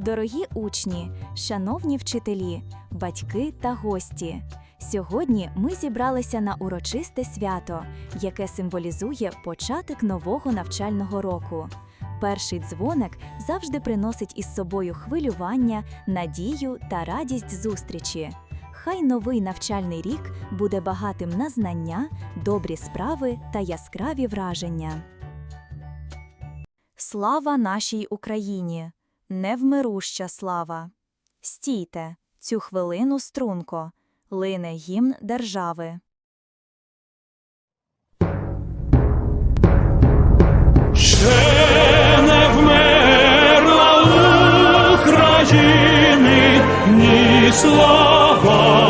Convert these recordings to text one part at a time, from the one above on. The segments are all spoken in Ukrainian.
Дорогі учні, шановні вчителі, батьки та гості. Сьогодні ми зібралися на урочисте свято, яке символізує початок нового навчального року. Перший дзвоник завжди приносить із собою хвилювання, надію та радість зустрічі. Хай новий навчальний рік буде багатим на знання, добрі справи та яскраві враження. Слава нашій Україні! Невмируща слава! Стійте, цю хвилину струнко, лине гімн держави. Ще не вмерла України ні слава,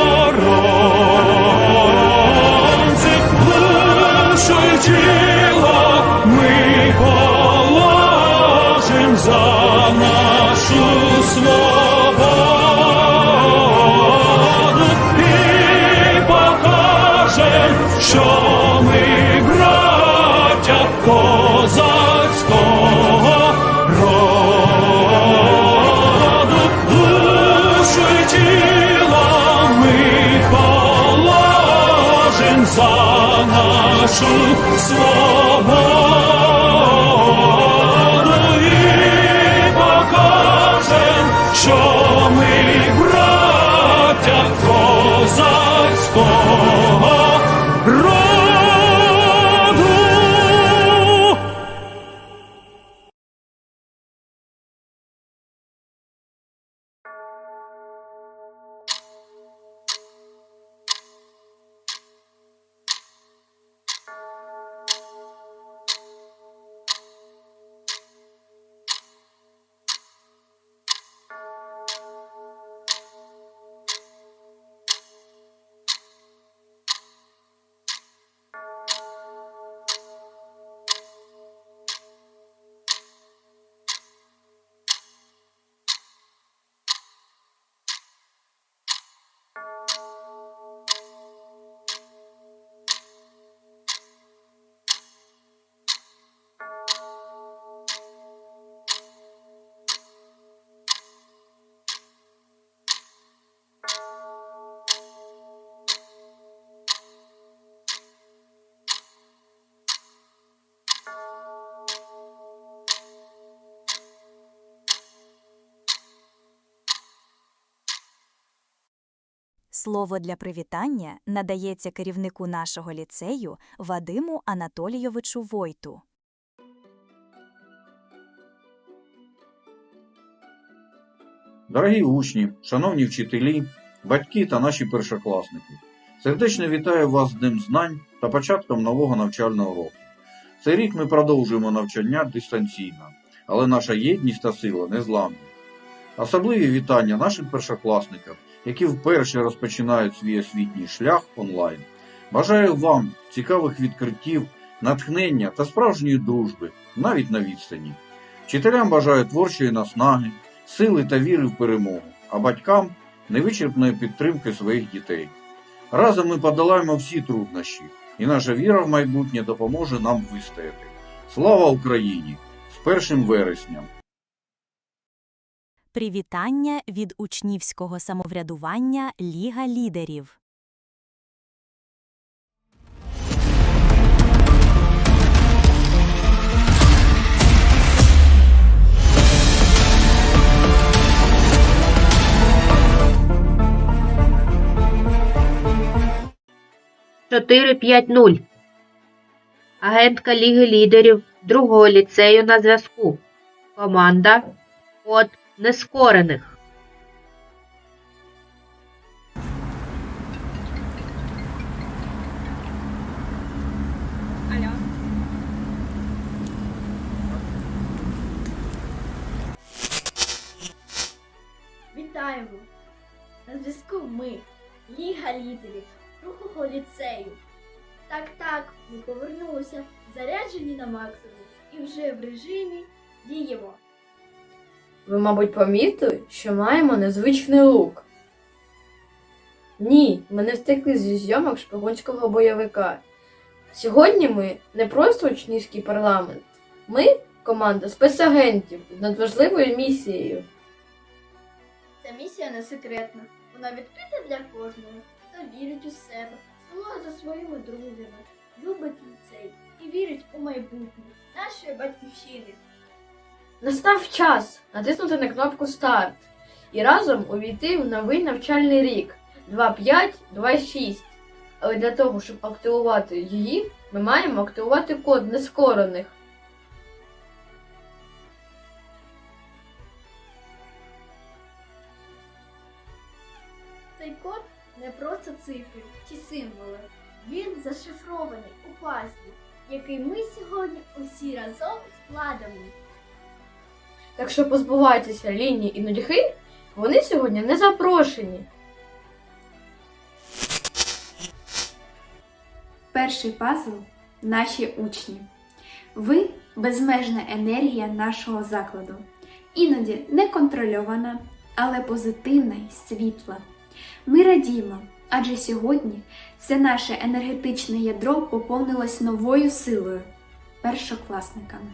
за нашу Слово для привітання надається керівнику нашого ліцею Вадиму Анатолійовичу Войту. Дорогі учні, шановні вчителі, батьки та наші першокласники, сердечно вітаю вас з Днем знань та початком нового навчального року. Цей рік ми продовжуємо навчання дистанційно, але наша єдність та сила незламні. Особливі вітання нашим першокласникам, які вперше розпочинають свій освітній шлях онлайн. Бажаю вам цікавих відкриттів, натхнення та справжньої дружби, навіть на відстані. Вчителям бажаю творчої наснаги, сили та віри в перемогу, а батькам невичерпної підтримки своїх дітей. Разом ми подолаємо всі труднощі, і наша віра в майбутнє допоможе нам вистояти. Слава Україні! З першим вересням! Привітання від учнівського самоврядування Ліга лідерів. Чотири п'ять нуль. Агентка Ліги лідерів другого ліцею на зв'язку. Команда Код нескорених. Вітаємо! На зв'язку ми, Ліга лідерів Рухого ліцею. Так, так, ми повернулися, заряджені на максимум і вже в режимі діємо. Ви, мабуть, помітили, що маємо незвичний лук. Ні, ми не втекли зі зйомок шпигунського бойовика. Сьогодні ми не просто учнівський парламент. Ми команда спецагентів з надважливою місією. Ця місія не секретна. Вона відкрита для кожного, хто вірить у себе, сумує за своїми друзями, любить ліцей і вірить у майбутнє нашої батьківщини. Настав час натиснути на кнопку Старт і разом увійти в новий навчальний рік 2526. Але для того, щоб активувати її, ми маємо активувати код нескорених. Цей код не просто цифри чи символи. Він зашифрований у пазлі, який ми сьогодні усі разом складемо. Так що позбувайтеся лінії і нудьги, вони сьогодні не запрошені. Перший пазл наші учні. Ви безмежна енергія нашого закладу. Іноді неконтрольована, але позитивна й світла. Ми радіємо, адже сьогодні це наше енергетичне ядро поповнилось новою силою першокласниками.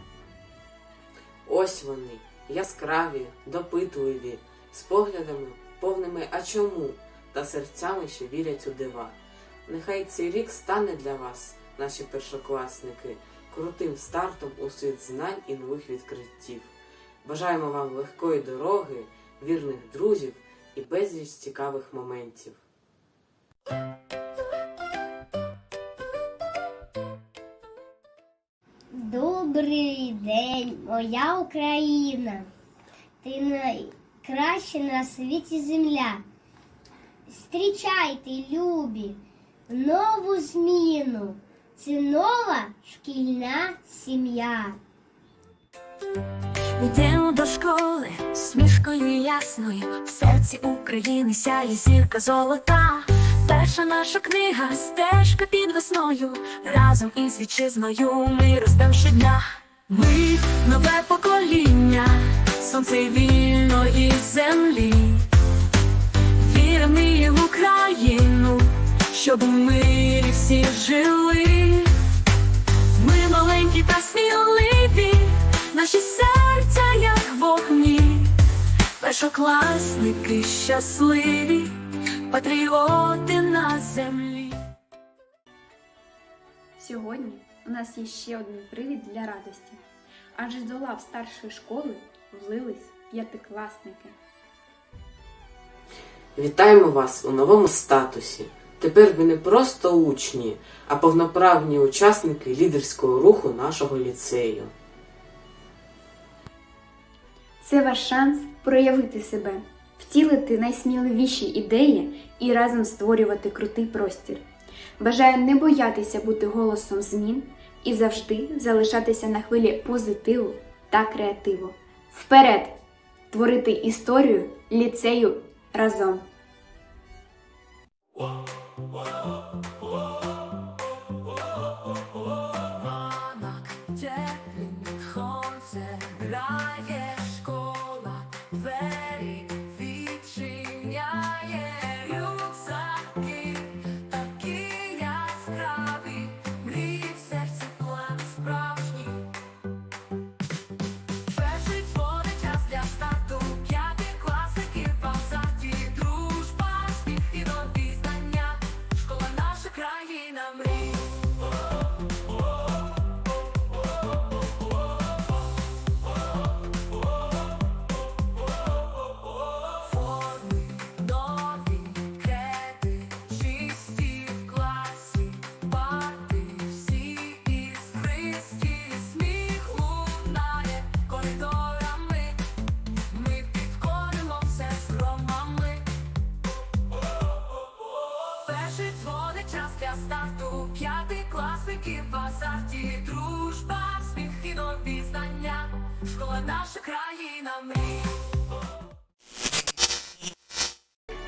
Ось вони, яскраві, допитливі, з поглядами повними а чому та серцями, що вірять у дива. Нехай цей рік стане для вас, наші першокласники, крутим стартом у світ знань і нових відкриттів. Бажаємо вам легкої дороги, вірних друзів і безліч цікавих моментів. Добрий день, моя Україна. Ти найкраща на світі земля. Зустрічайте, любі, нову зміну. Це нова шкільна сім'я. Йдемо до школи з мішкою ясною, в серці України сяє зірка золота. Перша наша книга, стежка під весною. Разом із вітчизною ми ростем щодня. Ми нове покоління, сонце вільної землі. Віримо в Україну, щоб у мирі всі жили. Ми маленькі та сміливі, наші серця як вогні, першокласники щасливі, патріоти на землі. Сьогодні у нас є ще один привід для радості, адже до лав старшої школи влились п'ятикласники. Вітаємо вас у новому статусі. Тепер ви не просто учні, а повноправні учасники лідерського руху нашого ліцею. Це ваш шанс проявити себе, втілити найсміливіші ідеї і разом створювати крутий простір. Бажаю не боятися бути голосом змін і завжди залишатися на хвилі позитиву та креативу. Вперед! Творити історію ліцею разом!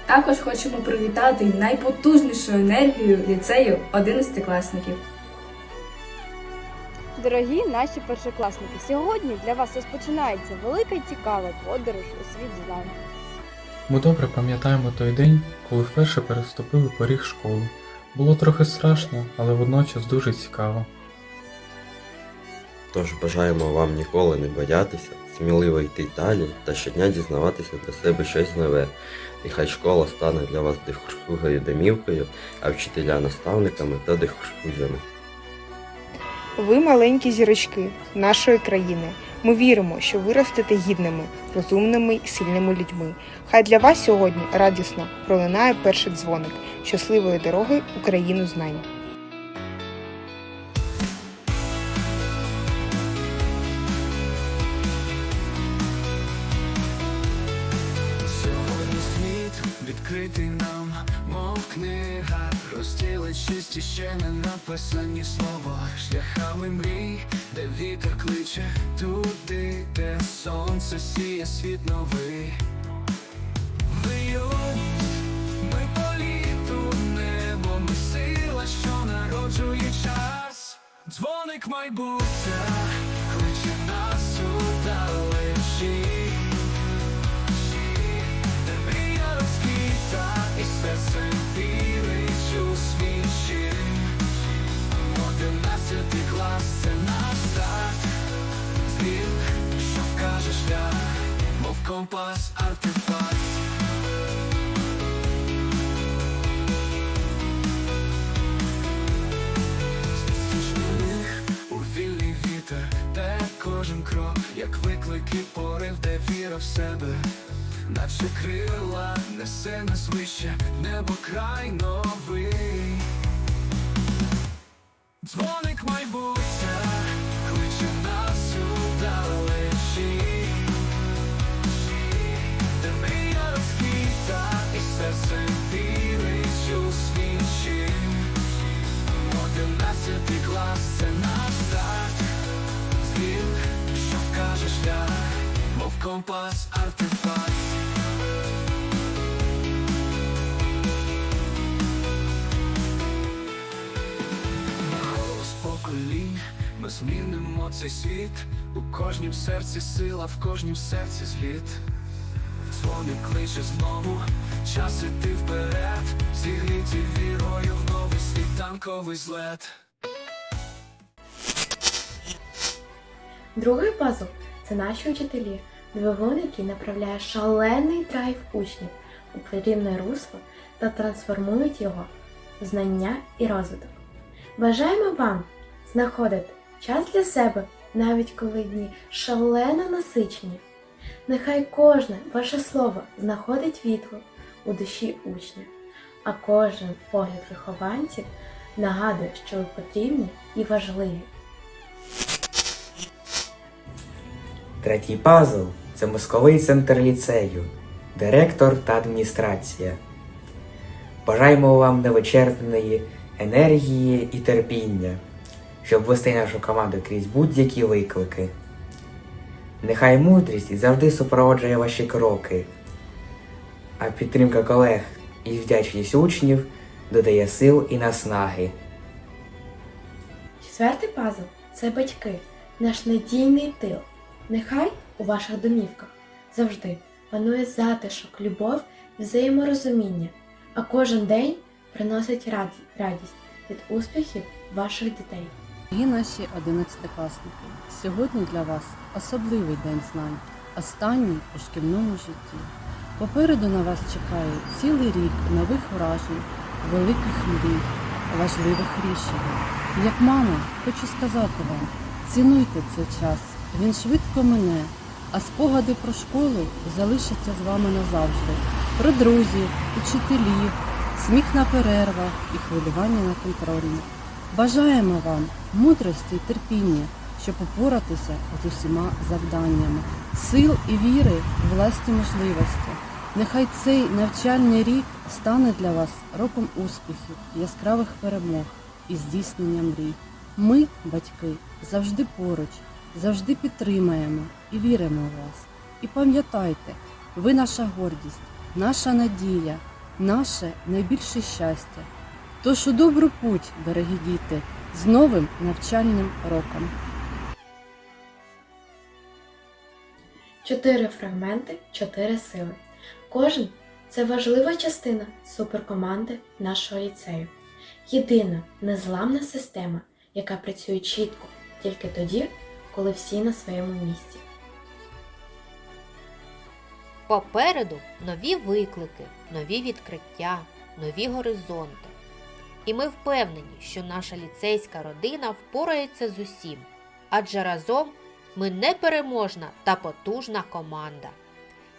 Також хочемо привітати найпотужнішу енергію ліцею 11-класників. Дорогі наші першокласники, сьогодні для вас розпочинається велика і цікава подорож у світ знань. Ми добре пам'ятаємо той день, коли вперше переступили поріг школи. Було трохи страшно, але водночас дуже цікаво. Тож бажаємо вам ніколи не боятися, сміливо йти далі та щодня дізнаватися для себе щось нове. Нехай школа стане для вас дихушкугою домівкою, а вчителя наставниками та дихушкузями. Ви маленькі зірочки нашої країни. Ми віримо, що ви ростете гідними, розумними і сильними людьми. Хай для вас сьогодні радісно пролунає перший дзвоник щасливої дороги у країну знань. Мов книга, розділи чисті ще не написані слова, шляхами мрій, де вітер кличе туди, де сонце сіє світ новий. Виють, ми несе нас цей світ. У кожнім серці сила, в кожнім серці зліт. Дзвоник кличе знову, час іти вперед, зігріті вірою в новий світанковий злет. Другий пазл це наші учителі, двигун, який направляє шалений драйв учнів у потрібне русло та трансформують його в знання і розвиток. Бажаємо вам знаходити час для себе, навіть коли дні шалено насичені. Нехай кожне ваше слово знаходить відгук у душі учня, а кожен погляд вихованців нагадує, що ви потрібні і важливі. Третій пазл це мозковий центр ліцею, директор та адміністрація. Бажаємо вам невичерпної енергії і терпіння, щоб вести нашу команду крізь будь-які виклики. Нехай мудрість завжди супроводжує ваші кроки, а підтримка колег і вдячність учнів додає сил і наснаги. Четвертий пазл це батьки, наш надійний тил. Нехай у ваших домівках завжди панує затишок, любов і взаєморозуміння, а кожен день приносить радість від успіхів ваших дітей. Дорогі наші одинадцятикласники, сьогодні для вас особливий день знань, останній у шкільному житті. Попереду на вас чекає цілий рік нових вражень, великих мрій, важливих рішень. Як мама, хочу сказати вам, цінуйте цей час, він швидко мине, а спогади про школу залишаться з вами назавжди. Про друзів, учителів, сміх на перервах і хвилювання на контрольних. Бажаємо вам мудрості і терпіння, щоб упоратися з усіма завданнями, сил і віри в власні можливості. Нехай цей навчальний рік стане для вас роком успіхів, яскравих перемог і здійснення мрій. Ми, батьки, завжди поруч, завжди підтримаємо і віримо в вас. І пам'ятайте, ви наша гордість, наша надія, наше найбільше щастя. Тож у добру путь, дорогі діти, з новим навчальним роком. Чотири фрагменти, чотири сили. Кожен це важлива частина суперкоманди нашого ліцею. Єдина незламна система, яка працює чітко тільки тоді, коли всі на своєму місці. Попереду нові виклики, нові відкриття, нові горизонти. І ми впевнені, що наша ліцейська родина впорається з усім, адже разом ми непереможна та потужна команда.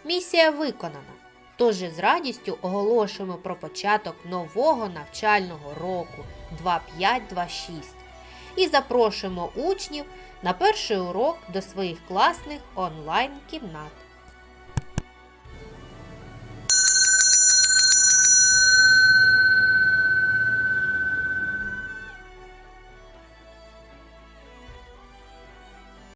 Місія виконана. Тож із радістю оголошуємо про початок нового навчального року 2526 і запрошуємо учнів на перший урок до своїх класних онлайн-кімнат.